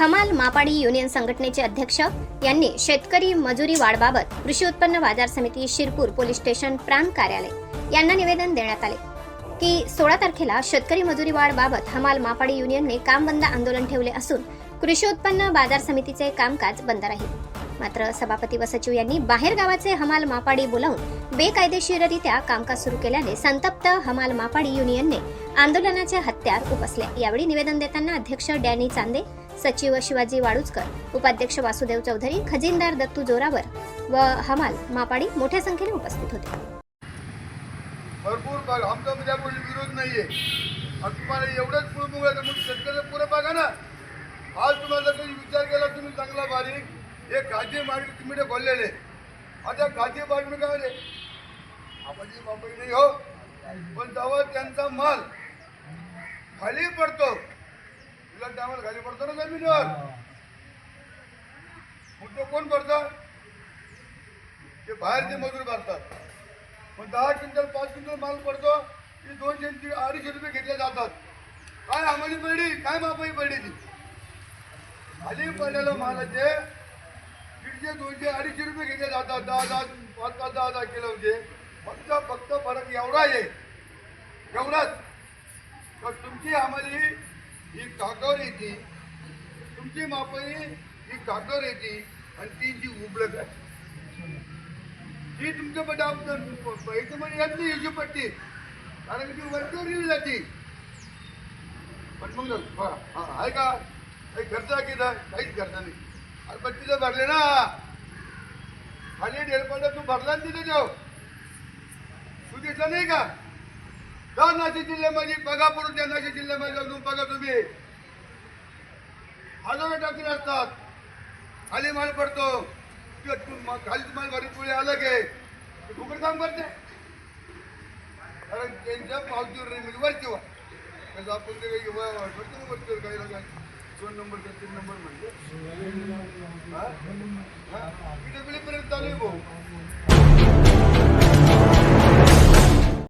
हमाल मापाडी युनियन संघटनेचे अध्यक्ष यांनी शेतकरी मजुरी वाढबाबत कृषी उत्पन्न बाजार समिती शिरपूर पोलीस स्टेशन प्रांत कार्यालय यांना निवेदन देण्यात आले की सोळा तारखेला शेतकरी मजुरी वाढबाबत हमाल मापाडी युनियनने काम बंद आंदोलन ठेवले असून कृषी उत्पन्न बाजार समितीचे कामकाज बंद राहील. मात्र सभापती व सचिव यांनी बाहेर गावाचे हमाल मापाडी बोलावून बेकायदेशीररित्या कामकाज सुरू केल्याने संतप्त हमाल मापाडी युनियनने आंदोलनाचे हत्यार उपसले. यावेळी निवेदन देताना अध्यक्ष डॅनी चांदे सचिव शिवाजी वाळुजकर उपाध्यक्ष वासुदेव चौधरी खजिनदार दत्तू जोरावर व हमाल मापाडी मोठ्या संख्येने उपस्थित होते. भरपूर आमचा विरोध नाहीये. तुम्हाला एवढंच पुढे बघूया तर मग शेतकऱ्याचं पुढे बघा ना आज तुम्हाला जर काही विचार केला तुम्ही चांगला बारीक हे गाजे मार्केट तुम्ही खोललेले आता गाजे मार्केट काय म्हणजे आपण बापरी नाही हो. पण जेव्हा त्यांचा माल खाली पडतो. तुला टायमाला खाली पडतो ना जमिनीवर? मग तो कोण भरतात ते बाहेरचे मजूर भरतात पण दहा क्विंटल पाच क्विंटल माल पडतो ते दोनशे ती अडीचशे रुपये घेतले जातात. काय आम्हाला पडली काय मापाई पडली खाली पडलेलं मालाचे दीडशे दोनशे अडीचशे रुपये घेतले जातात. दहा दहा पाच पाच दहा दहा किलोचे म्हणजे. फक्त फक्त फरक एवढा आहे. एवढाच. तर तुमची आम्हाला ही काकर येते. तुमची मापणी ही काकर येते. आणि ती जी उबलक आहे. ही तुमच्या आमचं पैसे म्हणजे येत नाही पडते पट्टी. कारण ती वरच्यावर येऊन जाते. पण मग बघा, हा आहे का? काही खर्च आहे काहीच खर्च नाही. अरे पट्टीचं भरले ना. खाली ढेरपडा तू भरला ना तिथे जाऊ तू. दिसलं नाही का? जा नाशिक जिल्ह्यामध्ये बघा पडून त्या नाशिक जिल्ह्यामध्ये जाऊन बघा तुम्ही. हजारो टाकी असतात खाली माल पडतो. खाली तुम्हाला घरी पुढे आलं की ते काम करते. कारण त्यांच्या पावतीवर नाही म्हणजे वरची वा म्हणजे आपण ते काही व- काही दोन नंबर तीन नंबर म्हणजे. पर्यंत आले भाऊ.